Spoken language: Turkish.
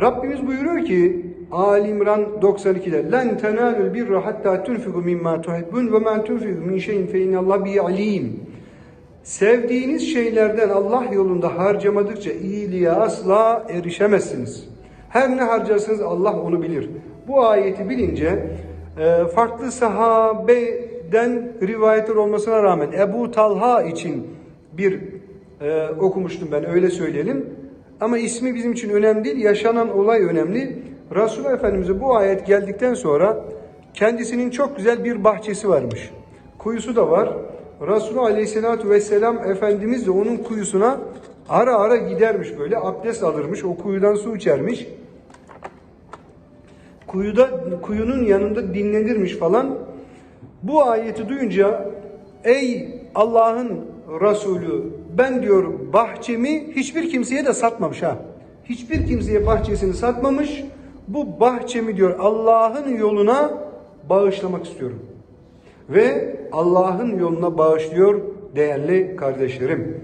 Rabbimiz buyuruyor ki Ali İmran 92'de "Len tenalul birra hatta tunfiku mimma tuhibbun ve men tunfiku min şeyin fe innallaha bi alim." Sevdiğiniz şeylerden Allah yolunda harcamadıkça iyiliğe asla erişemezsiniz. Her ne harcarsanız Allah onu bilir. Bu ayeti bilince e, farklı sahabeden rivayetler olmasına rağmen Ebu Talha için bir e, okumuştum ben öyle söyleyelim. Ama ismi bizim için önemli değil, yaşanan olay önemli. Resulullah Efendimiz'e bu ayet geldikten sonra kendisinin çok güzel bir bahçesi varmış. Kuyusu da var. Resulullah Aleyhisselatü Vesselam Efendimiz de onun kuyusuna ara ara gidermiş böyle abdest alırmış. O kuyudan su içermiş. Kuyuda kuyunun yanında dinlenirmiş falan. Bu ayeti duyunca ey Allah'ın Resulü ben diyor bahçemi hiçbir kimseye de satmamış ha. Hiçbir kimseye bahçesini satmamış. Bu bahçemi diyor Allah'ın yoluna bağışlamak istiyorum. Ve Allah'ın yoluna bağışlıyor değerli kardeşlerim.